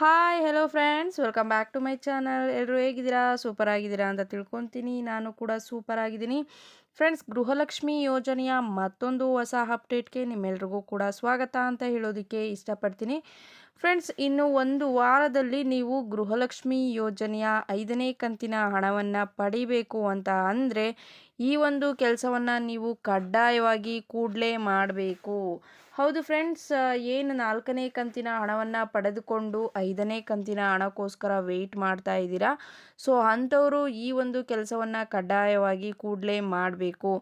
Hi hello friends welcome back to my channel ಎಲ್ಲರೂ ಹೇಗಿದ್ದೀರಾ? Super ಆಗಿದ್ದೀರಾ ಅಂತ ತಿಳ್ಕೊತೀನಿ. ನಾನು ಕೂಡ ಸೂಪರ್ ಆಗಿದ್ದೀನಿ ಫ್ರೆಂಡ್ಸ್ ಗೃಹಲಕ್ಷ್ಮಿ ಯೋಜನೆಯ ಮತ್ತೊಂದು ಹೊಸ ಅಪ್ಡೇಟ್ಗೆ ನಿಮ್ಮೆಲ್ರಿಗೂ ಕೂಡ ಸ್ವಾಗತ ಅಂತ ಹೇಳೋದಕ್ಕೆ ಇಷ್ಟಪಡ್ತೀನಿ. ಫ್ರೆಂಡ್ಸ್ ಇನ್ನು ಒಂದು ವಾರದಲ್ಲಿ ನೀವು ಗೃಹಲಕ್ಷ್ಮಿ ಯೋಜನೆಯ ಐದನೇ ಕಂತಿನ ಹಣವನ್ನು ಪಡಿಬೇಕು ಅಂತ ಅಂದರೆ ಈ ಒಂದು ಕೆಲಸವನ್ನು ನೀವು ಕಡ್ಡಾಯವಾಗಿ ಕೂಡಲೇ ಮಾಡಬೇಕು. ಹೌದು ಫ್ರೆಂಡ್ಸ್ ಏನು ನಾಲ್ಕನೇ ಕಂತಿನ ಹಣವನ್ನು ಪಡೆದುಕೊಂಡು ಐದನೇ ಕಂತಿನ ಹಣಕ್ಕೋಸ್ಕರ ವೆಯ್ಟ್ ಮಾಡ್ತಾ ಇದ್ದೀರಾ? ಸೊ ಅಂಥವರು ಈ ಒಂದು ಕೆಲಸವನ್ನು ಕಡ್ಡಾಯವಾಗಿ ಕೂಡಲೇ ಮಾಡಬೇಕು.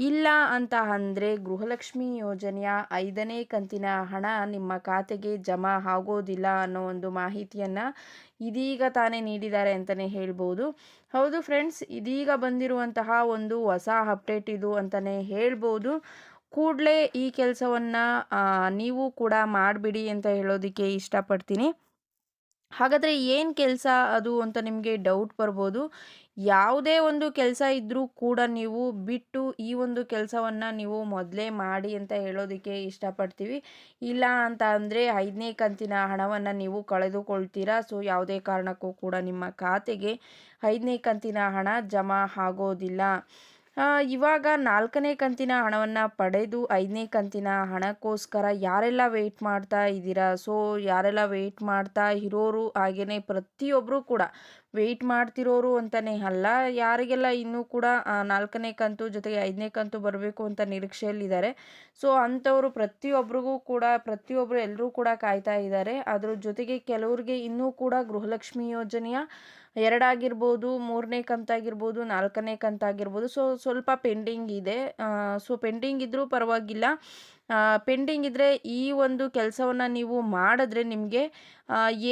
ಇಲ್ಲ ಅಂತ ಅಂದರೆ ಗೃಹಲಕ್ಷ್ಮಿ ಯೋಜನೆಯ ಐದನೇ ಕಂತಿನ ಹಣ ನಿಮ್ಮ ಖಾತೆಗೆ ಜಮಾ ಆಗೋದಿಲ್ಲ ಅನ್ನೋ ಒಂದು ಮಾಹಿತಿಯನ್ನು ಇದೀಗ ತಾನೇ ನೀಡಿದ್ದಾರೆ ಅಂತಲೇ ಹೇಳ್ಬೋದು. ಹೌದು ಫ್ರೆಂಡ್ಸ್ ಇದೀಗ ಬಂದಿರುವಂತಹ ಒಂದು ಹೊಸ ಅಪ್ಡೇಟ್ ಇದು ಅಂತಲೇ ಹೇಳ್ಬೋದು. ಕೂಡಲೇ ಈ ಕೆಲಸವನ್ನು ನೀವು ಕೂಡ ಮಾಡಿಬಿಡಿ ಅಂತ ಹೇಳೋದಕ್ಕೆ ಇಷ್ಟಪಡ್ತೀನಿ. ಹಾಗಾದರೆ ಏನು ಕೆಲಸ ಅದು ಅಂತ ನಿಮಗೆ ಡೌಟ್ ಬರ್ಬೋದು. ಯಾವುದೇ ಒಂದು ಕೆಲಸ ಇದ್ದರೂ ಕೂಡ ನೀವು ಬಿಟ್ಟು ಈ ಒಂದು ಕೆಲಸವನ್ನು ನೀವು ಮೊದಲೇ ಮಾಡಿ ಅಂತ ಹೇಳೋದಕ್ಕೆ ಇಷ್ಟಪಡ್ತೀವಿ. ಇಲ್ಲ ಅಂತ ಅಂದರೆ ಐದನೇ ಕಂತಿನ ಹಣವನ್ನು ನೀವು ಕಳೆದುಕೊಳ್ತೀರಾ? ಸೊ ಯಾವುದೇ ಕಾರಣಕ್ಕೂ ಕೂಡ ನಿಮ್ಮ ಖಾತೆಗೆ ಐದನೇ ಕಂತಿನ ಹಣ ಜಮಾ ಆಗೋದಿಲ್ಲ. ಇವಾಗ ನಾಲ್ಕನೇ ಕಂತಿನ ಹಣವನ್ನು ಪಡೆದು ಐದನೇ ಕಂತಿನ ಹಣಕ್ಕೋಸ್ಕರ ಯಾರೆಲ್ಲ ವೆಯ್ಟ್ ಮಾಡ್ತಾ ಇದ್ದೀರಾ? ಸೊ ಯಾರೆಲ್ಲ ವೆಯ್ಟ್ ಮಾಡ್ತಾ ಇರೋರು ಹಾಗೆಯೇ ಪ್ರತಿಯೊಬ್ಬರು ಕೂಡ ವೆಯ್ಟ್ ಮಾಡ್ತಿರೋರು ಅಂತಲೇ ಅಲ್ಲ, ಯಾರಿಗೆಲ್ಲ ಇನ್ನೂ ಕೂಡ ನಾಲ್ಕನೇ ಕಂತು ಜೊತೆಗೆ ಐದನೇ ಕಂತು ಬರಬೇಕು ಅಂತ ನಿರೀಕ್ಷೆಯಲ್ಲಿದ್ದಾರೆ. ಸೊ ಅಂಥವರು ಪ್ರತಿಯೊಬ್ಬರಿಗೂ ಕೂಡ ಪ್ರತಿಯೊಬ್ಬರು ಎಲ್ಲರೂ ಕೂಡ ಕಾಯ್ತಾ ಇದ್ದಾರೆ. ಅದ್ರ ಜೊತೆಗೆ ಕೆಲವ್ರಿಗೆ ಇನ್ನೂ ಕೂಡ ಗೃಹಲಕ್ಷ್ಮಿ ಯೋಜನೆಯ ಎರಡಾಗಿರ್ಬೋದು, ಮೂರನೇ ಕಂತಾಗಿರ್ಬೋದು, ನಾಲ್ಕನೇ ಕಂತಾಗಿರ್ಬೋದು. ಸೊ ಸ್ವಲ್ಪ ಪೆಂಡಿಂಗ್ ಇದೆ. ಸೊ ಪೆಂಡಿಂಗ್ ಇದ್ದರೂ ಪರವಾಗಿಲ್ಲ. ಪೆಂಡಿಂಗ್ ಇದ್ದರೆ ಈ ಒಂದು ಕೆಲಸವನ್ನು ನೀವು ಮಾಡಿದ್ರೆ ನಿಮಗೆ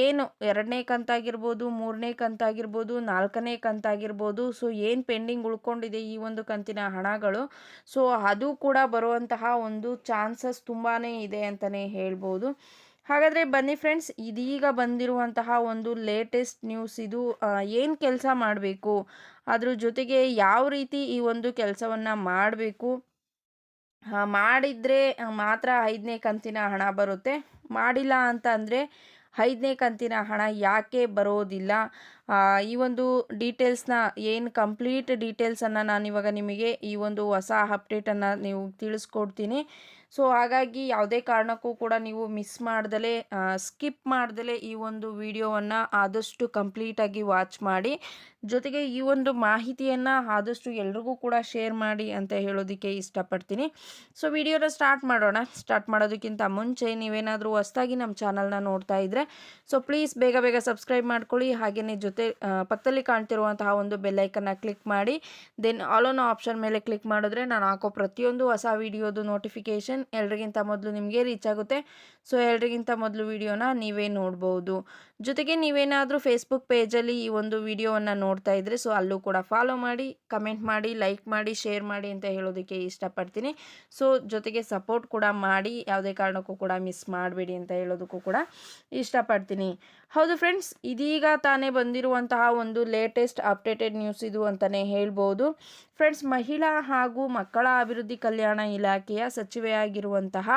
ಏನು ಎರಡನೇ ಕಂತಾಗಿರ್ಬೋದು, ಮೂರನೇ ಕಂತಾಗಿರ್ಬೋದು, ನಾಲ್ಕನೇ ಕಂತಾಗಿರ್ಬೋದು ಸೊ ಏನು ಪೆಂಡಿಂಗ್ ಉಳ್ಕೊಂಡಿದೆ ಈ ಒಂದು ಕಂತಿನ ಹಣಗಳು. ಸೊ ಅದು ಕೂಡ ಬರುವಂತಹ ಒಂದು ಚಾನ್ಸಸ್ ತುಂಬಾ ಇದೆ ಅಂತಲೇ ಹೇಳ್ಬೋದು. ಹಾಗಾದರೆ ಬನ್ನಿ ಫ್ರೆಂಡ್ಸ್ ಇದೀಗ ಬಂದಿರುವಂತಹ ಒಂದು ಲೇಟೆಸ್ಟ್ ನ್ಯೂಸ್ ಇದು ಏನು ಕೆಲಸ ಮಾಡಬೇಕು? ಅದ್ರ ಜೊತೆಗೆ ಯಾವ ರೀತಿ ಈ ಒಂದು ಕೆಲಸವನ್ನು ಮಾಡಬೇಕು? ಮಾಡಿದರೆ ಮಾತ್ರ ಐದನೇ ಕಂತಿನ ಹಣ ಬರುತ್ತೆ. ಮಾಡಿಲ್ಲ ಅಂತ ಅಂದರೆ ಐದನೇ ಕಂತಿನ ಹಣ ಯಾಕೆ ಬರೋದಿಲ್ಲ? ಈ ಒಂದು ಡೀಟೇಲ್ಸ್ನ ಏನು ಕಂಪ್ಲೀಟ್ ಡೀಟೇಲ್ಸನ್ನು ನಾನು ಇವಾಗ ನಿಮಗೆ ಈ ಒಂದು ಹೊಸ ಅಪ್ಡೇಟನ್ನು ನೀವು ತಿಳಿಸ್ಕೊಡ್ತೀನಿ. ಸೊ ಹಾಗಾಗಿ ಯಾವುದೇ ಕಾರಣಕ್ಕೂ ಕೂಡ ನೀವು ಮಿಸ್ ಮಾಡ್ದಲೇ ಸ್ಕಿಪ್ ಮಾಡ್ದಲೇ ಈ ಒಂದು ವಿಡಿಯೋವನ್ನು ಆದಷ್ಟು ಕಂಪ್ಲೀಟಾಗಿ ವಾಚ್ ಮಾಡಿ. ಜೊತೆಗೆ ಈ ಒಂದು ಮಾಹಿತಿಯನ್ನು ಆದಷ್ಟು ಎಲ್ರಿಗೂ ಕೂಡ ಶೇರ್ ಮಾಡಿ ಅಂತ ಹೇಳೋದಕ್ಕೆ ಇಷ್ಟಪಡ್ತೀನಿ. ಸೊ ವಿಡಿಯೋನ ಸ್ಟಾರ್ಟ್ ಮಾಡೋಣ. ಸ್ಟಾರ್ಟ್ ಮಾಡೋದಕ್ಕಿಂತ ಮುಂಚೆ ನೀವೇನಾದರೂ ಹೊಸ್ದಾಗಿ ನಮ್ಮ ಚಾನಲ್ನ ನೋಡ್ತಾ ಇದ್ದರೆ ಸೊ ಪ್ಲೀಸ್ ಬೇಗ ಬೇಗ ಸಬ್ಸ್ಕ್ರೈಬ್ ಮಾಡ್ಕೊಳ್ಳಿ. ಹಾಗೆಯೇ ಜೊತೆ ಪಕ್ಕದಲ್ಲಿ ಕಾಣ್ತಿರುವಂತಹ ಒಂದು ಬೆಲ್ಲೈಕನ್ನ ಕ್ಲಿಕ್ ಮಾಡಿ. ದೆನ್ ಆಲ್ ಆನ್ ಆಪ್ಷನ್ ಮೇಲೆ ಕ್ಲಿಕ್ ಮಾಡಿದ್ರೆ ನಾನು ಹಾಕೋ ಪ್ರತಿಯೊಂದು ಹೊಸ ವಿಡಿಯೋದು ನೋಟಿಫಿಕೇಷನ್ ಎಲ್ರಿಗಿಂತ ಮೊದಲು ನಿಮಗೆ ರೀಚ್ ಆಗುತ್ತೆ. ಸೊ ಎಲ್ರಿಗಿಂತ ಮೊದಲು ವಿಡಿಯೋನ ನೀವೇ ನೋಡ್ಬೋದು. ಜೊತೆಗೆ ನೀವೇನಾದರೂ ಫೇಸ್ಬುಕ್ ಪೇಜಲ್ಲಿ ಈ ಒಂದು ವಿಡಿಯೋವನ್ನು ನೋಡ್ತಾ ಇದ್ದರೆ ಸೊ ಅಲ್ಲೂ ಕೂಡ ಫಾಲೋ ಮಾಡಿ ಕಮೆಂಟ್ ಮಾಡಿ ಲೈಕ್ ಮಾಡಿ ಶೇರ್ ಮಾಡಿ ಅಂತ ಹೇಳೋದಕ್ಕೆ ಇಷ್ಟಪಡ್ತೀನಿ. ಸೊ ಜೊತೆಗೆ ಸಪೋರ್ಟ್ ಕೂಡ ಮಾಡಿ, ಯಾವುದೇ ಕಾರಣಕ್ಕೂ ಕೂಡ ಮಿಸ್ ಮಾಡಬೇಡಿ ಅಂತ ಹೇಳೋದಕ್ಕೂ ಕೂಡ ಇಷ್ಟಪಡ್ತೀನಿ. ಹೌದು ಫ್ರೆಂಡ್ಸ್ ಇದೀಗ ತಾನೇ ಬಂದಿರುವಂತಹ ಒಂದು ಲೇಟೆಸ್ಟ್ ಅಪ್ಡೇಟೆಡ್ ನ್ಯೂಸ್ ಇದು ಅಂತಲೇ ಹೇಳ್ಬೋದು. ಫ್ರೆಂಡ್ಸ್ ಮಹಿಳಾ ಹಾಗೂ ಮಕ್ಕಳ ಅಭಿವೃದ್ಧಿ ಕಲ್ಯಾಣ ಇಲಾಖೆಯ ಸಚಿವೆಯಾಗಿರುವಂತಹ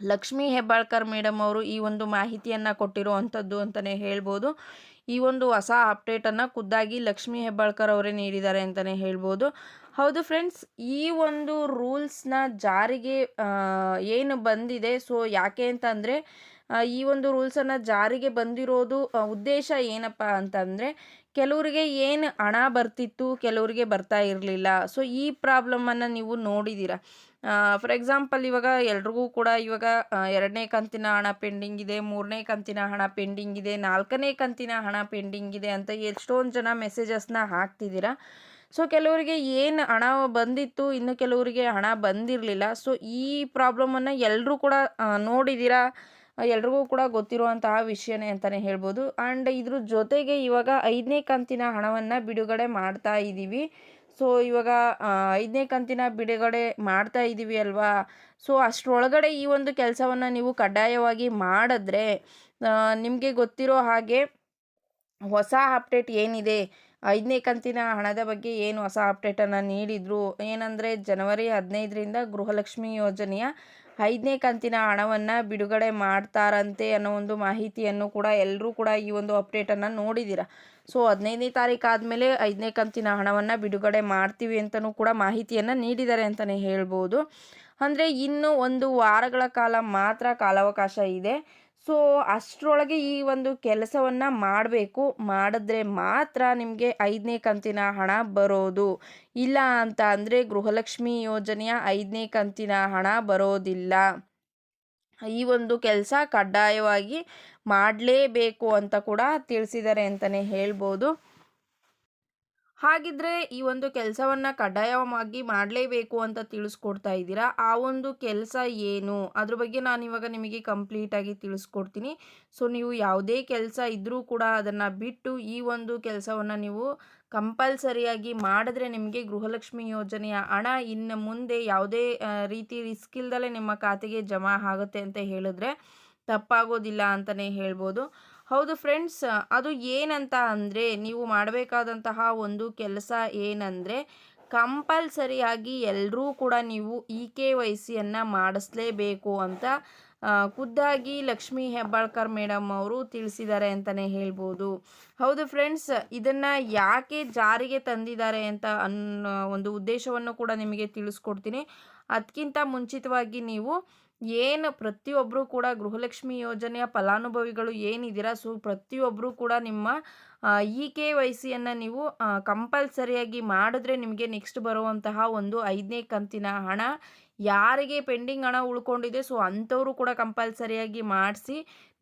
ಲಕ್ಷ್ಮೀ ಹೆಬ್ಬಾಳ್ಕರ್ ಮೇಡಮ್ ಅವರು ಈ ಒಂದು ಮಾಹಿತಿಯನ್ನು ಕೊಟ್ಟಿರುವಂಥದ್ದು ಅಂತಲೇ ಹೇಳ್ಬೋದು. ಈ ಒಂದು ಹೊಸ ಅಪ್ಡೇಟನ್ನು ಖುದ್ದಾಗಿ ಲಕ್ಷ್ಮೀ ಹೆಬ್ಬಾಳ್ಕರ್ ಅವರೇ ನೀಡಿದ್ದಾರೆ ಅಂತಲೇ ಹೇಳ್ಬೋದು. ಹೌದು ಫ್ರೆಂಡ್ಸ್ ಈ ಒಂದು ರೂಲ್ಸ್ನ ಜಾರಿಗೆ ಏನು ಬಂದಿದೆ? ಸೊ ಯಾಕೆ ಅಂತಂದರೆ ಈ ಒಂದು ರೂಲ್ಸನ್ನು ಜಾರಿಗೆ ಬಂದಿರೋದು ಉದ್ದೇಶ ಏನಪ್ಪ ಅಂತಂದರೆ, ಕೆಲವರಿಗೆ ಏನು ಹಣ ಬರ್ತಿತ್ತು, ಕೆಲವರಿಗೆ ಬರ್ತಾ ಇರಲಿಲ್ಲ. ಸೊ ಈ ಪ್ರಾಬ್ಲಮನ್ನು ನೀವು ನೋಡಿದ್ದೀರ ಫಾರ್ ಎಕ್ಸಾಂಪಲ್ ಇವಾಗ ಎಲ್ರಿಗೂ ಕೂಡ ಇವಾಗ ಎರಡನೇ ಕಂತಿನ ಹಣ ಪೆಂಡಿಂಗ್ ಇದೆ, ಮೂರನೇ ಕಂತಿನ ಹಣ ಪೆಂಡಿಂಗ್ ಇದೆ, ನಾಲ್ಕನೇ ಕಂತಿನ ಹಣ ಪೆಂಡಿಂಗ್ ಇದೆ ಅಂತ ಎಷ್ಟೊಂದು ಜನ ಮೆಸೇಜಸ್ನ ಹಾಕ್ತಿದ್ದೀರಾ? ಸೊ ಕೆಲವರಿಗೆ ಏನು ಹಣ ಬಂದಿತ್ತು, ಇನ್ನು ಕೆಲವರಿಗೆ ಹಣ ಬಂದಿರಲಿಲ್ಲ. ಸೊ ಈ ಪ್ರಾಬ್ಲಮನ್ನು ಎಲ್ಲರೂ ಕೂಡ ನೋಡಿದ್ದೀರಾ? ಎಲ್ರಿಗೂ ಕೂಡ ಗೊತ್ತಿರುವಂತಹ ವಿಷಯನೇ ಅಂತಲೇ ಹೇಳ್ಬೋದು. ಆ್ಯಂಡ್ ಇದ್ರ ಜೊತೆಗೆ ಇವಾಗ ಐದನೇ ಕಂತಿನ ಹಣವನ್ನು ಬಿಡುಗಡೆ ಮಾಡ್ತಾ ಇದ್ದೀವಿ ಸೊ ಇವಾಗ ಐದನೇ ಕಂತಿನ ಬಿಡುಗಡೆ ಮಾಡ್ತಾ ಇದ್ದೀವಿ ಅಲ್ವಾ? ಸೊ ಅಷ್ಟರೊಳಗಡೆ ಈ ಒಂದು ಕೆಲಸವನ್ನು ನೀವು ಕಡ್ಡಾಯವಾಗಿ ಮಾಡಿದ್ರೆ ನಿಮಗೆ ಗೊತ್ತಿರೋ ಹಾಗೆ ಹೊಸ ಅಪ್ಡೇಟ್ ಏನಿದೆ? ಐದನೇ ಕಂತಿನ ಹಣದ ಬಗ್ಗೆ ಏನು ಹೊಸ ಅಪ್ಡೇಟನ್ನು ನೀಡಿದರು? ಏನಂದರೆ, ಜನವರಿ ಹದಿನೈದರಿಂದ ಗೃಹಲಕ್ಷ್ಮಿ ಯೋಜನೆಯ ಐದನೇ ಕಂತಿನ ಹಣವನ್ನು ಬಿಡುಗಡೆ ಮಾಡ್ತಾರಂತೆ ಅನ್ನೋ ಒಂದು ಮಾಹಿತಿಯನ್ನು ಕೂಡ ಎಲ್ಲರೂ ಕೂಡ ಈ ಒಂದು ಅಪ್ಡೇಟನ್ನು ನೋಡಿದ್ದೀರ ಸೊ ಹದಿನೈದನೇ ತಾರೀಕು ಆದಮೇಲೆ ಐದನೇ ಕಂತಿನ ಹಣವನ್ನು ಬಿಡುಗಡೆ ಮಾಡ್ತೀವಿ ಅಂತಲೂ ಕೂಡ ಮಾಹಿತಿಯನ್ನು ನೀಡಿದ್ದಾರೆ ಅಂತಲೇ ಹೇಳ್ಬೋದು. ಅಂದರೆ ಇನ್ನು ಒಂದು ವಾರಗಳ ಕಾಲ ಮಾತ್ರ ಕಾಲಾವಕಾಶ ಇದೆ. ಸೊ, ಅಷ್ಟರೊಳಗೆ ಈ ಒಂದು ಕೆಲಸವನ್ನು ಮಾಡಬೇಕು. ಮಾಡಿದ್ರೆ ಮಾತ್ರ ನಿಮಗೆ ಐದನೇ ಕಂತಿನ ಹಣ ಬರೋದು. ಇಲ್ಲ ಅಂತ ಅಂದರೆ ಗೃಹಲಕ್ಷ್ಮಿ ಯೋಜನೆಯ ಐದನೇ ಕಂತಿನ ಹಣ ಬರೋದಿಲ್ಲ. ಈ ಒಂದು ಕೆಲಸ ಕಡ್ಡಾಯವಾಗಿ ಮಾಡಲೇಬೇಕು ಅಂತ ಕೂಡ ತಿಳಿಸಿದ್ದಾರೆ ಅಂತಲೇ ಹೇಳ್ಬೋದು. ಹಾಗಿದ್ರೆ ಈ ಒಂದು ಕೆಲಸವನ್ನು ಕಡ್ಡಾಯವಾಗಿ ಮಾಡಲೇಬೇಕು ಅಂತ ತಿಳಿಸ್ಕೊಡ್ತಾ ಇದ್ದೀರಾ? ಆ ಒಂದು ಕೆಲಸ ಏನು? ಅದ್ರ ಬಗ್ಗೆ ನಾನು ಇವಾಗ ನಿಮಗೆ ಕಂಪ್ಲೀಟಾಗಿ ತಿಳಿಸ್ಕೊಡ್ತೀನಿ. ಸೊ, ನೀವು ಯಾವುದೇ ಕೆಲಸ ಇದ್ದರೂ ಕೂಡ ಅದನ್ನು ಬಿಟ್ಟು ಈ ಒಂದು ಕೆಲಸವನ್ನು ನೀವು ಕಂಪಲ್ಸರಿಯಾಗಿ ಮಾಡಿದ್ರೆ ನಿಮಗೆ ಗೃಹಲಕ್ಷ್ಮಿ ಯೋಜನೆಯ ಹಣ ಇನ್ನು ಮುಂದೆ ಯಾವುದೇ ರೀತಿ ರಿಸ್ಕ್ ಇಲ್ದಲೇ ನಿಮ್ಮ ಖಾತೆಗೆ ಜಮಾ ಆಗುತ್ತೆ ಅಂತ ಹೇಳಿದ್ರೆ ತಪ್ಪಾಗೋದಿಲ್ಲ ಅಂತಲೇ ಹೇಳ್ಬೋದು. ಹೌದು ಫ್ರೆಂಡ್ಸ್, ಅದು ಏನಂತ ಅಂದರೆ ನೀವು ಮಾಡಬೇಕಾದಂತಹ ಒಂದು ಕೆಲಸ ಏನಂದರೆ ಕಂಪಲ್ಸರಿಯಾಗಿ ಎಲ್ಲರೂ ಕೂಡ ನೀವು ಇ ಕೆ ವೈ ಸಿಯನ್ನು ಮಾಡಿಸ್ಲೇಬೇಕು ಅಂತ ಖುದ್ದಾಗಿ ಲಕ್ಷ್ಮೀ ಹೆಬ್ಬಾಳ್ಕರ್ ಮೇಡಮ್ ಅವರು ತಿಳಿಸಿದ್ದಾರೆ ಅಂತಲೇ ಹೇಳ್ಬೋದು. ಹೌದು ಫ್ರೆಂಡ್ಸ್, ಇದನ್ನು ಯಾಕೆ ಜಾರಿಗೆ ತಂದಿದ್ದಾರೆ ಅಂತ ಅನ್ನೋ ಒಂದು ಉದ್ದೇಶವನ್ನು ಕೂಡ ನಿಮಗೆ ತಿಳಿಸ್ಕೊಡ್ತೀನಿ. ಅದಕ್ಕಿಂತ ಮುಂಚಿತವಾಗಿ ನೀವು ಏನು ಪ್ರತಿಯೊಬ್ಬರು ಕೂಡ ಗೃಹಲಕ್ಷ್ಮಿ ಯೋಜನೆಯ ಫಲಾನುಭವಿಗಳು ಏನಿದ್ದೀರಾ, ಸೊ ಪ್ರತಿಯೊಬ್ಬರು ಕೂಡ ನಿಮ್ಮ ಇ ಕೆ ವೈ ಸಿಯನ್ನು ನೀವು ಕಂಪಲ್ಸರಿಯಾಗಿ ಮಾಡಿದ್ರೆ ನಿಮಗೆ ನೆಕ್ಸ್ಟ್ ಬರುವಂತಹ ಒಂದು ಐದನೇ ಕಂತಿನ ಹಣ ಯಾರಿಗೆ ಪೆಂಡಿಂಗ್ ಹಣ ಉಳ್ಕೊಂಡಿದೆ, ಸೊ ಅಂಥವರು ಕೂಡ ಕಂಪಲ್ಸರಿಯಾಗಿ ಮಾಡಿಸಿ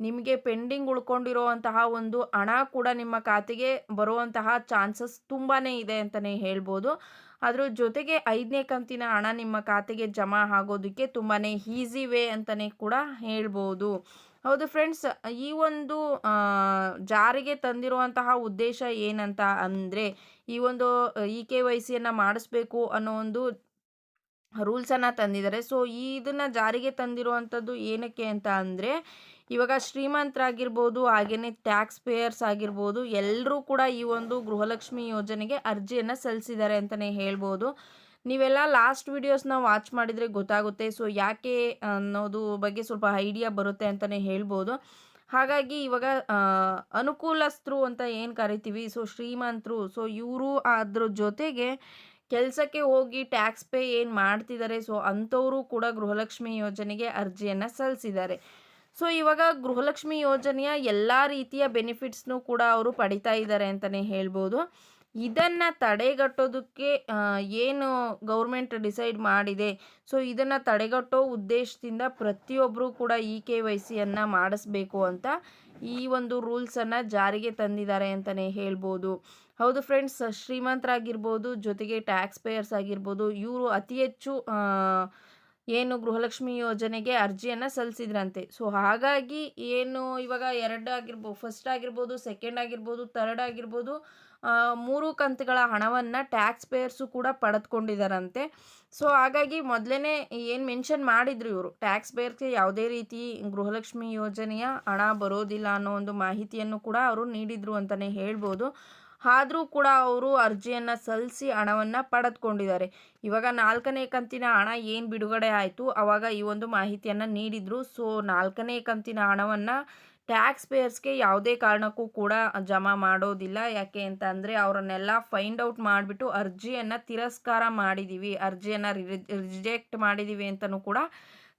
ನಿಮಗೆ ಪೆಂಡಿಂಗ್ ಉಳ್ಕೊಂಡಿರುವಂತಹ ಒಂದು ಹಣ ಕೂಡ ನಿಮ್ಮ ಖಾತೆಗೆ ಬರುವಂತಹ ಚಾನ್ಸಸ್ ತುಂಬಾ ಇದೆ ಅಂತಲೇ ಹೇಳ್ಬೋದು. ಅದ್ರ ಜೊತೆಗೆ ಐದನೇ ಕಂತಿನ ಹಣ ನಿಮ್ಮ ಖಾತೆಗೆ ಜಮಾ ಆಗೋದಕ್ಕೆ ತುಂಬಾ ಈಸಿ ವೇ ಅಂತಲೇ ಕೂಡ ಹೇಳ್ಬೋದು. ಹೌದು ಫ್ರೆಂಡ್ಸ್ ಈ ಒಂದು ಜಾರಿಗೆ ತಂದಿರುವಂತಹ ಉದ್ದೇಶ ಏನಂತ ಅಂದರೆ, ಈ ಒಂದು ಇ ಕೆ ವೈ ಸಿಯನ್ನು ಮಾಡಿಸ್ಬೇಕು ಅನ್ನೋ ಒಂದು ರೂಲ್ಸನ್ನು ತಂದಿದ್ದಾರೆ. ಸೊ ಇದನ್ನು ಜಾರಿಗೆ ತಂದಿರುವಂಥದ್ದು ಏನಕ್ಕೆ ಅಂತ ಅಂದರೆ ಇವಾಗ ಶ್ರೀಮಂತರಾಗಿರ್ಬೋದು ಹಾಗೆಯೇ ಟ್ಯಾಕ್ಸ್ ಪೇಯರ್ಸ್ ಆಗಿರ್ಬೋದು ಎಲ್ಲರೂ ಕೂಡ ಈ ಒಂದು ಗೃಹಲಕ್ಷ್ಮಿ ಯೋಜನೆಗೆ ಅರ್ಜಿಯನ್ನು ಸಲ್ಲಿಸಿದ್ದಾರೆ ಅಂತಲೇ ಹೇಳ್ಬೋದು. ನೀವೆಲ್ಲ ಲಾಸ್ಟ್ ವೀಡಿಯೋಸ್ನ ವಾಚ್ ಮಾಡಿದರೆ ಗೊತ್ತಾಗುತ್ತೆ. ಸೊ ಯಾಕೆ ಅನ್ನೋದು ಬಗ್ಗೆ ಸ್ವಲ್ಪ ಐಡಿಯಾ ಬರುತ್ತೆ ಅಂತಲೇ ಹೇಳ್ಬೋದು. ಹಾಗಾಗಿ ಇವಾಗ ಅನುಕೂಲಸ್ಥರು ಅಂತ ಏನು ಕರಿತೀವಿ? ಸೊ ಶ್ರೀಮಂತರು ಸೊ ಇವರು ಅದ್ರ ಜೊತೆಗೆ ಕೆಲಸಕ್ಕೆ ಹೋಗಿ ಟ್ಯಾಕ್ಸ್ ಪೇ ಏನು ಮಾಡ್ತಿದ್ದಾರೆ? ಸೊ ಅಂಥವರು ಕೂಡ ಗೃಹಲಕ್ಷ್ಮಿ ಯೋಜನೆಗೆ ಅರ್ಜಿಯನ್ನು ಸಲ್ಲಿಸಿದ್ದಾರೆ. ಸೊ ಇವಾಗ ಗೃಹಲಕ್ಷ್ಮಿ ಯೋಜನೆಯ ಎಲ್ಲ ರೀತಿಯ ಬೆನಿಫಿಟ್ಸ್ನು ಕೂಡ ಅವರು ಪಡಿತಾ ಇದ್ದಾರೆ ಅಂತಲೇ ಹೇಳ್ಬೋದು. ಇದನ್ನು ತಡೆಗಟ್ಟೋದಕ್ಕೆ ಏನು ಗೌರ್ಮೆಂಟ್ ಡಿಸೈಡ್ ಮಾಡಿದೆ? ಸೊ ಇದನ್ನು ತಡೆಗಟ್ಟೋ ಉದ್ದೇಶದಿಂದ ಪ್ರತಿಯೊಬ್ಬರು ಕೂಡ ಇ ಕೆ ವೈ ಸಿಯನ್ನು ಮಾಡಿಸ್ಬೇಕು ಅಂತ ಈ ಒಂದು ರೂಲ್ಸನ್ನು ಜಾರಿಗೆ ತಂದಿದ್ದಾರೆ ಅಂತಲೇ ಹೇಳ್ಬೋದು. ಹೌದು ಫ್ರೆಂಡ್ಸ್ ಶ್ರೀಮಂತರಾಗಿರ್ಬೋದು, ಜೊತೆಗೆ ಟ್ಯಾಕ್ಸ್ ಪೇಯರ್ಸ್ ಆಗಿರ್ಬೋದು, ಇವರು ಅತಿ ಹೆಚ್ಚು ಏನು ಗೃಹಲಕ್ಷ್ಮಿ ಯೋಜನೆಗೆ ಅರ್ಜಿಯನ್ನು ಸಲ್ಲಿಸಿದ್ರಂತೆ. ಸೊ ಹಾಗಾಗಿ ಏನು ಇವಾಗ ಎರಡು ಆಗಿರ್ಬೋದು ಫಸ್ಟ್ ಆಗಿರ್ಬೋದು ಸೆಕೆಂಡ್ ಆಗಿರ್ಬೋದು ತರ್ಡ್ ಆಗಿರ್ಬೋದು ಮೂರು ಕಂತುಗಳ ಹಣವನ್ನು ಟ್ಯಾಕ್ಸ್ ಪೇಯರ್ಸು ಕೂಡ ಪಡೆದುಕೊಂಡಿದ್ದಾರಂತೆ ಸೊ ಹಾಗಾಗಿ ಮೊದಲೇ ಏನು ಮೆನ್ಷನ್ ಮಾಡಿದ್ರು ಇವರು ಟ್ಯಾಕ್ಸ್ ಪೇಯರ್ಸ್ಗೆ ಯಾವುದೇ ರೀತಿ ಗೃಹಲಕ್ಷ್ಮಿ ಯೋಜನೆಯ ಹಣ ಬರೋದಿಲ್ಲ ಅನ್ನೋ ಒಂದು ಮಾಹಿತಿಯನ್ನು ಕೂಡ ಅವರು ನೀಡಿದರು ಅಂತಲೇ ಹೇಳ್ಬೋದು. ಆದರೂ ಕೂಡ ಅವರು ಅರ್ಜಿಯನ್ನು ಸಲ್ಲಿಸಿ ಹಣವನ್ನು ಪಡೆದುಕೊಂಡಿದ್ದಾರೆ. ಇವಾಗ ನಾಲ್ಕನೇ ಕಂತಿನ ಹಣ ಏನು ಬಿಡುಗಡೆ ಆಯಿತು? ಆವಾಗ ಈ ಒಂದು ಮಾಹಿತಿಯನ್ನು ನೀಡಿದರು. ಸೊ ನಾಲ್ಕನೇ ಕಂತಿನ ಹಣವನ್ನು ಟ್ಯಾಕ್ಸ್ ಪೇಯರ್ಸ್ಗೆ ಯಾವುದೇ ಕಾರಣಕ್ಕೂ ಕೂಡ ಜಮಾ ಮಾಡೋದಿಲ್ಲ. ಯಾಕೆ ಅಂತ ಅಂದರೆ ಅವರನ್ನೆಲ್ಲ ಫೈಂಡ್ ಔಟ್ ಮಾಡಿಬಿಟ್ಟು ಅರ್ಜಿಯನ್ನು ತಿರಸ್ಕಾರ ಮಾಡಿದ್ದೀವಿ ಅರ್ಜಿಯನ್ನು ರಿಜೆಕ್ಟ್ ಮಾಡಿದ್ದೀವಿ ಅಂತಲೂ ಕೂಡ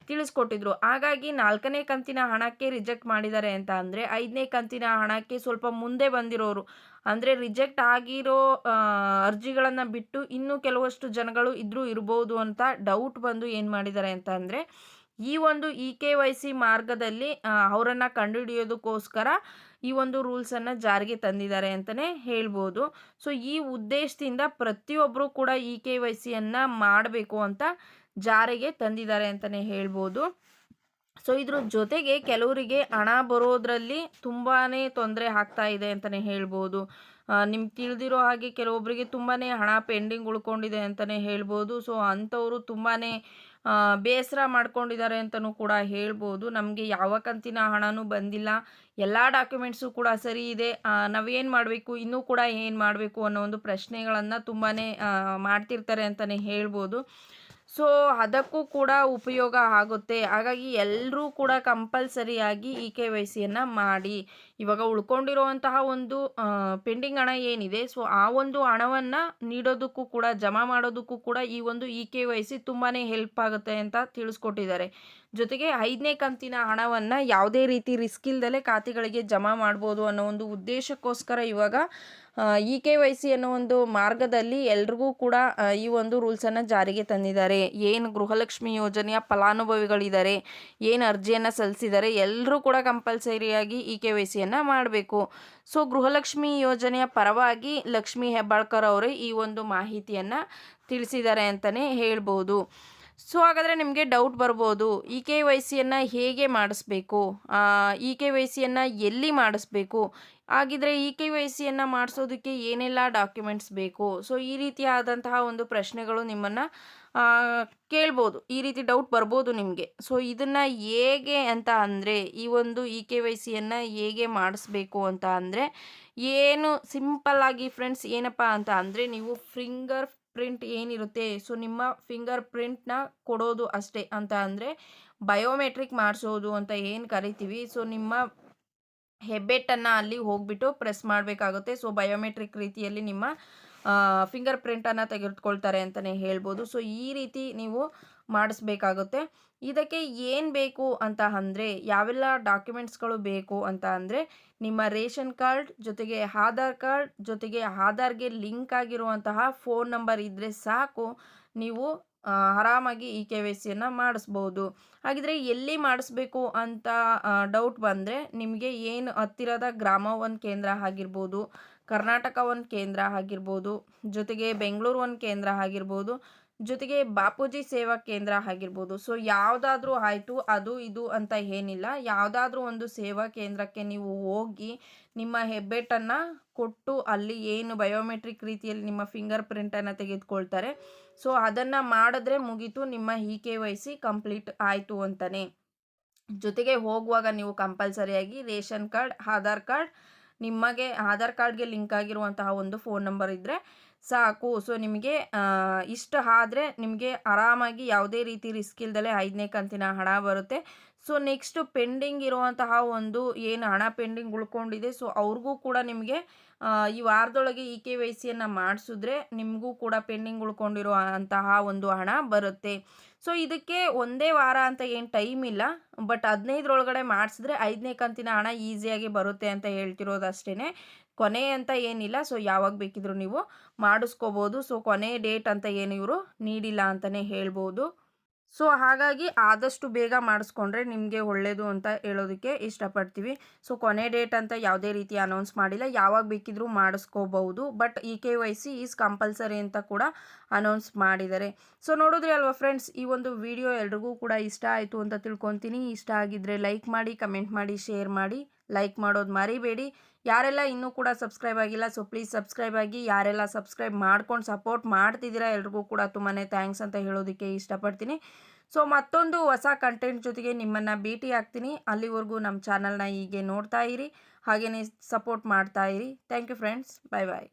ತಿಳಿಸ್ಕೊಟ್ಟಿದ್ರು. ಹಾಗಾಗಿ ನಾಲ್ಕನೇ ಕಂತಿನ ಹಣಕ್ಕೆ ರಿಜೆಕ್ಟ್ ಮಾಡಿದ್ದಾರೆ ಅಂತ ಅಂದರೆ ಐದನೇ ಕಂತಿನ ಹಣಕ್ಕೆ ಸ್ವಲ್ಪ ಮುಂದೆ ಬಂದಿರೋರು. ಅಂದರೆ ರಿಜೆಕ್ಟ್ ಆಗಿರೋ ಅರ್ಜಿಗಳನ್ನು ಬಿಟ್ಟು ಇನ್ನೂ ಕೆಲವಷ್ಟು ಜನಗಳು ಇದ್ರೂ ಇರ್ಬೋದು ಅಂತ ಡೌಟ್ ಬಂದು ಏನು ಮಾಡಿದ್ದಾರೆ ಅಂತ ಅಂದರೆ ಈ ಒಂದು ಇ ಕೆ ವೈ ಸಿ ಮಾರ್ಗದಲ್ಲಿ ಅವರನ್ನು ಕಂಡುಹಿಡಿಯೋದಕ್ಕೋಸ್ಕರ ಈ ಒಂದು ರೂಲ್ಸನ್ನು ಜಾರಿಗೆ ತಂದಿದ್ದಾರೆ ಅಂತಲೇ ಹೇಳ್ಬೋದು. ಸೊ ಈ ಉದ್ದೇಶದಿಂದ ಪ್ರತಿಯೊಬ್ಬರೂ ಕೂಡ ಇ ಕೆ ವೈ ಸಿಯನ್ನು ಮಾಡಬೇಕು ಅಂತ ಜಾರಿಗೆ ತಂದಿದ್ದಾರೆ ಅಂತಲೇ ಹೇಳ್ಬೋದು. ಸೊ ಇದ್ರ ಜೊತೆಗೆ ಕೆಲವರಿಗೆ ಹಣ ಬರೋದ್ರಲ್ಲಿ ತುಂಬಾ ತೊಂದರೆ ಆಗ್ತಾ ಇದೆ ಅಂತಲೇ ಹೇಳ್ಬೋದು. ನಿಮ್ಗೆ ತಿಳಿದಿರೋ ಹಾಗೆ ಕೆಲವೊಬ್ಬರಿಗೆ ತುಂಬಾ ಹಣ ಪೆಂಡಿಂಗ್ ಉಳ್ಕೊಂಡಿದೆ ಅಂತಲೇ ಹೇಳ್ಬೋದು. ಸೊ ಅಂಥವರು ತುಂಬಾ ಬೇಸರ ಮಾಡ್ಕೊಂಡಿದ್ದಾರೆ ಅಂತಲೂ ಕೂಡ ಹೇಳ್ಬೋದು. ನಮಗೆ ಯಾವ ಕಂತಿನ ಹಣನೂ ಬಂದಿಲ್ಲ. ಎಲ್ಲ ಡಾಕ್ಯುಮೆಂಟ್ಸು ಕೂಡ ಸರಿ ಇದೆ. ನಾವೇನು ಮಾಡಬೇಕು, ಇನ್ನೂ ಕೂಡ ಏನು ಮಾಡಬೇಕು ಅನ್ನೋ ಒಂದು ಪ್ರಶ್ನೆಗಳನ್ನು ತುಂಬಾ ಮಾಡ್ತಿರ್ತಾರೆ ಅಂತಲೇ ಹೇಳ್ಬೋದು. ಸೊ ಅದಕ್ಕೂ ಕೂಡ ಉಪಯೋಗ ಆಗುತ್ತೆ. ಹಾಗಾಗಿ ಎಲ್ಲರೂ ಕೂಡ ಕಂಪಲ್ಸರಿಯಾಗಿ ಈ ಕೆ ವೈ ಸಿಯನ್ನು ಮಾಡಿ. ಇವಾಗ ಉಳ್ಕೊಂಡಿರುವಂತಹ ಒಂದು ಪೆಂಡಿಂಗ್ ಹಣ ಏನಿದೆ, ಸೊ ಆ ಒಂದು ಹಣವನ್ನು ನೀಡೋದಕ್ಕೂ ಕೂಡ, ಜಮಾ ಮಾಡೋದಕ್ಕೂ ಕೂಡ ಈ ಒಂದು ಇ ಕೆ ವೈ ಸಿ ತುಂಬಾ ಹೆಲ್ಪ್ ಆಗುತ್ತೆ ಅಂತ ತಿಳಿಸ್ಕೊಟ್ಟಿದ್ದಾರೆ. ಜೊತೆಗೆ ಐದನೇ ಕಂತಿನ ಹಣವನ್ನು ಯಾವುದೇ ರೀತಿ ರಿಸ್ಕ್ ಇಲ್ದಲೆ ಖಾತೆಗಳಿಗೆ ಜಮಾ ಮಾಡ್ಬೋದು ಅನ್ನೋ ಒಂದು ಉದ್ದೇಶಕ್ಕೋಸ್ಕರ ಇವಾಗ ಇ ಕೆ ವೈ ಸಿ ಅನ್ನೋ ಒಂದು ಮಾರ್ಗದಲ್ಲಿ ಎಲ್ರಿಗೂ ಕೂಡ ಈ ಒಂದು ರೂಲ್ಸನ್ನು ಜಾರಿಗೆ ತಂದಿದ್ದಾರೆ. ಏನು ಗೃಹಲಕ್ಷ್ಮಿ ಯೋಜನೆಯ ಫಲಾನುಭವಿಗಳಿದ್ದಾರೆ, ಏನು ಅರ್ಜಿಯನ್ನು ಸಲ್ಲಿಸಿದ್ದಾರೆ ಎಲ್ಲರೂ ಕೂಡ ಕಂಪಲ್ಸರಿಯಾಗಿ ಇ ಕೆ ವೈ ಸಿಯನ್ನು ಮಾಡಬೇಕು. ಸೊ ಗೃಹಲಕ್ಷ್ಮಿ ಯೋಜನೆಯ ಪರವಾಗಿ ಲಕ್ಷ್ಮೀ ಹೆಬ್ಬಾಳ್ಕರ್ ಅವರು ಈ ಒಂದು ಮಾಹಿತಿಯನ್ನು ತಿಳಿಸಿದ್ದಾರೆ ಅಂತಲೇ ಹೇಳ್ಬೋದು. ಸೊ ಹಾಗಾದರೆ ನಿಮಗೆ ಡೌಟ್ ಬರ್ಬೋದು ಇ ಕೆ ವೈ ಸಿಯನ್ನು ಹೇಗೆ ಮಾಡಿಸ್ಬೇಕು? ಇ ಕೆ ವೈ ಸಿಯನ್ನು ಎಲ್ಲಿ ಮಾಡಿಸ್ಬೇಕು? ಹಾಗಿದ್ರೆ ಇ ಕೆ ವೈ ಸಿಯನ್ನು ಮಾಡಿಸೋದಕ್ಕೆ ಏನೆಲ್ಲ ಡಾಕ್ಯುಮೆಂಟ್ಸ್ ಬೇಕು? ಸೊ ಈ ರೀತಿಯಾದಂತಹ ಒಂದು ಪ್ರಶ್ನೆಗಳು ನಿಮ್ಮನ್ನು ಕೇಳ್ಬೋದು. ಈ ರೀತಿ ಡೌಟ್ ಬರ್ಬೋದು ನಿಮಗೆ. ಸೊ ಇದನ್ನು ಹೇಗೆ ಅಂತ ಅಂದರೆ, ಈ ಒಂದು ಇ ಕೆ ವೈ ಸಿಯನ್ನು ಹೇಗೆ ಮಾಡಿಸ್ಬೇಕು ಅಂತ ಅಂದರೆ, ಏನು ಸಿಂಪಲ್ಲಾಗಿ ಫ್ರೆಂಡ್ಸ್ ಏನಪ್ಪ ಅಂತ ಅಂದರೆ, ನೀವು ಫಿಂಗರ್ ಪ್ರಿಂಟ್ ಏನಿರುತ್ತೆ ಸೊ ನಿಮ್ಮ ಫಿಂಗರ್ ಪ್ರಿಂಟ್ನ ಕೊಡೋದು ಅಷ್ಟೇ ಅಂತ ಅಂದರೆ ಬಯೋಮೆಟ್ರಿಕ್ ಮಾಡಿಸೋದು ಅಂತ ಏನು ಕರಿತೀವಿ ಸೊ ನಿಮ್ಮ ಹೆಬ್ಬೆಟ್ಟನ್ನು ಅಲ್ಲಿ ಹೋಗ್ಬಿಟ್ಟು ಪ್ರೆಸ್ ಮಾಡಬೇಕಾಗುತ್ತೆ. ಸೊ ಬಯೋಮೆಟ್ರಿಕ್ ರೀತಿಯಲ್ಲಿ ನಿಮ್ಮ ಫಿಂಗರ್ ಪ್ರಿಂಟನ್ನು ತೆಗೆದುಕೊಳ್ತಾರೆ ಅಂತಲೇ ಹೇಳ್ಬೋದು. ಸೊ ಈ ರೀತಿ ನೀವು ಮಾಡಿಸ್ಬೇಕಾಗುತ್ತೆ. ಇದಕ್ಕೆ ಏನು ಬೇಕು ಅಂತ ಅಂದರೆ, ಯಾವೆಲ್ಲ ಡಾಕ್ಯುಮೆಂಟ್ಸ್ಗಳು ಬೇಕು ಅಂತ ಅಂದರೆ, ನಿಮ್ಮ ರೇಷನ್ ಕಾರ್ಡ್ ಜೊತೆಗೆ ಆಧಾರ್ ಕಾರ್ಡ್ ಜೊತೆಗೆ ಆಧಾರ್ಗೆ ಲಿಂಕ್ ಆಗಿರುವಂತಹ ಫೋನ್ ನಂಬರ್ ಇದ್ದರೆ ಸಾಕು. ನೀವು ಆರಾಮಾಗಿ ಈ ಕೆ ವೈ ಸಿಯನ್ನು ಮಾಡಿಸ್ಬೋದು. ಹಾಗಿದ್ರೆ ಎಲ್ಲಿ ಮಾಡಿಸ್ಬೇಕು ಅಂತ ಡೌಟ್ ಬಂದರೆ ನಿಮಗೆ ಏನು ಹತ್ತಿರದ ಗ್ರಾಮ ಒಂದು ಕೇಂದ್ರ ಆಗಿರ್ಬೋದು. ಕರ್ನಾಟಕ ಒಂದು ಕೇಂದ್ರ ಆಗಿರ್ಬೋದು, ಜೊತೆಗೆ ಬೆಂಗಳೂರು ಒಂದು ಕೇಂದ್ರ ಆಗಿರ್ಬೋದು, ಜೊತೆಗೆ ಬಾಪೂಜಿ ಸೇವಾ ಕೇಂದ್ರ ಆಗಿರ್ಬೋದು. ಸೊ ಯಾವುದಾದ್ರೂ ಆಯಿತು, ಅದು ಇದು ಅಂತ ಏನಿಲ್ಲ. ಯಾವುದಾದ್ರೂ ಒಂದು ಸೇವಾ ಕೇಂದ್ರಕ್ಕೆ ನೀವು ಹೋಗಿ ನಿಮ್ಮ ಹೆಬ್ಬೆಟ್ಟನ್ನು ಕೊಟ್ಟು ಅಲ್ಲಿ ಏನು ಬಯೋಮೆಟ್ರಿಕ್ ರೀತಿಯಲ್ಲಿ ನಿಮ್ಮ ಫಿಂಗರ್ ಪ್ರಿಂಟನ್ನು ತೆಗೆದುಕೊಳ್ತಾರೆ. ಸೊ ಅದನ್ನು ಮಾಡಿದ್ರೆ ಮುಗೀತು, ನಿಮ್ಮ E K Y C complete ಆಯಿತು ಅಂತಲೇ ಜೊತೆಗೆ ಹೋಗುವಾಗ ನೀವು ಕಂಪಲ್ಸರಿಯಾಗಿ ರೇಷನ್ ಕಾರ್ಡ್, ಆಧಾರ್ ಕಾರ್ಡ್ ನಿಮಗೆ ಆಧಾರ್ ಕಾರ್ಡ್ಗೆ ಲಿಂಕ್ ಆಗಿರುವಂತಹ ಒಂದು ಫೋನ್ ನಂಬರ್ ಇದ್ದರೆ ಸಾಕು. ಸೊ, ನಿಮಗೆ ಇಷ್ಟ ಆದರೆ ನಿಮಗೆ ಆರಾಮಾಗಿ ಯಾವುದೇ ರೀತಿ ರಿಸ್ಕ್ ಇಲ್ದಲೆ ಐದನೇ ಕಂತಿನ ಹಣ ಬರುತ್ತೆ. ಸೊ, ನೆಕ್ಸ್ಟು ಪೆಂಡಿಂಗ್ ಇರುವಂತಹ ಒಂದು ಏನು ಹಣ ಪೆಂಡಿಂಗ್ ಉಳ್ಕೊಂಡಿದೆ. ಸೊ, ಅವ್ರಿಗೂ ಕೂಡ ನಿಮಗೆ ಈ ವಾರದೊಳಗೆ ಇ ಕೆ ವೈ ಸಿಯನ್ನು ಮಾಡಿಸಿದ್ರೆ ನಿಮಗೂ ಕೂಡ ಪೆಂಡಿಂಗ್ ಉಳ್ಕೊಂಡಿರೋ ಅಂತಹ ಒಂದು ಹಣ ಬರುತ್ತೆ. ಸೊ ಇದಕ್ಕೆ ಒಂದೇ ವಾರ ಅಂತ ಏನು ಟೈಮ್ ಇಲ್ಲ. ಬಟ್ ಹದಿನೈದರೊಳಗಡೆ ಮಾಡಿಸಿದ್ರೆ ಐದನೇ ಕಂತಿನ ಹಣ ಈಸಿಯಾಗಿ ಬರುತ್ತೆ ಅಂತ ಹೇಳ್ತಿರೋದು ಅಷ್ಟೇ ಕೊನೆ ಅಂತ ಏನಿಲ್ಲ. ಸೊ ಯಾವಾಗ ಬೇಕಿದ್ರೂ ನೀವು ಮಾಡಿಸ್ಕೋಬೋದು. ಸೊ ಕೊನೆ ಡೇಟ್ ಅಂತ ಏನು ಇವರು ನೀಡಿಲ್ಲ ಅಂತಲೇ ಹೇಳ್ಬೋದು. ಸೊ ಹಾಗಾಗಿ ಆದಷ್ಟು ಬೇಗ ಮಾಡಿಸ್ಕೊಂಡ್ರೆ ನಿಮಗೆ ಒಳ್ಳೆಯದು ಅಂತ ಹೇಳೋದಕ್ಕೆ ಇಷ್ಟಪಡ್ತೀವಿ. ಸೊ ಕೊನೆ ಡೇಟ್ ಅಂತ ಯಾವುದೇ ರೀತಿ ಅನೌನ್ಸ್ ಮಾಡಿಲ್ಲ. ಯಾವಾಗ ಬೇಕಿದ್ರೂ ಮಾಡಿಸ್ಕೋಬಹುದು. But E K Y C is compulsory ಅಂತ ಕೂಡ ಅನೌನ್ಸ್ ಮಾಡಿದ್ದಾರೆ. ಸೊ ನೋಡಿದ್ರಿ ಅಲ್ವಾ ಫ್ರೆಂಡ್ಸ್ ಈ ಒಂದು ವಿಡಿಯೋ ಎಲ್ರಿಗೂ ಕೂಡ ಇಷ್ಟ ಆಯಿತು ಅಂತ ತಿಳ್ಕೊತೀನಿ. ಇಷ್ಟ ಆಗಿದ್ದರೆ ಲೈಕ್ ಮಾಡಿ ಕಮೆಂಟ್ ಮಾಡಿ ಶೇರ್ ಮಾಡಿ. ಲೈಕ್ ಮಾಡೋದು ಮರಿಬೇಡಿ. ಯಾರೆಲ್ಲ ಇನ್ನೂ ಕೂಡ ಸಬ್ಸ್ಕ್ರೈಬ್ ಆಗಿಲ್ಲ ಸೊ ಪ್ಲೀಸ್ ಸಬ್ಸ್ಕ್ರೈಬ್ ಆಗಿ, ಯಾರೆಲ್ಲ ಸಬ್ಸ್ಕ್ರೈಬ್ ಮಾಡ್ಕೊಂಡು ಸಪೋರ್ಟ್ ಮಾಡ್ತಿದ್ದೀರಾ ಎಲ್ರಿಗೂ ಕೂಡ ತುಂಬಾ ಥ್ಯಾಂಕ್ಸ್ ಅಂತ ಹೇಳೋದಕ್ಕೆ ಇಷ್ಟಪಡ್ತೀನಿ. ಸೊ ಮತ್ತೊಂದು ಹೊಸ ಕಂಟೆಂಟ್ ಜೊತೆಗೆ ನಿಮ್ಮನ್ನು ಭೇಟಿ ಆಗ್ತೀನಿ. ಅಲ್ಲಿವರೆಗೂ ನಮ್ಮ ಚಾನಲ್ನ ಹೀಗೆ ನೋಡ್ತಾ ಇರಿ ಹಾಗೆಯೇ ಸಪೋರ್ಟ್ ಮಾಡ್ತಾ ಇರಿ. Thank you friends bye bye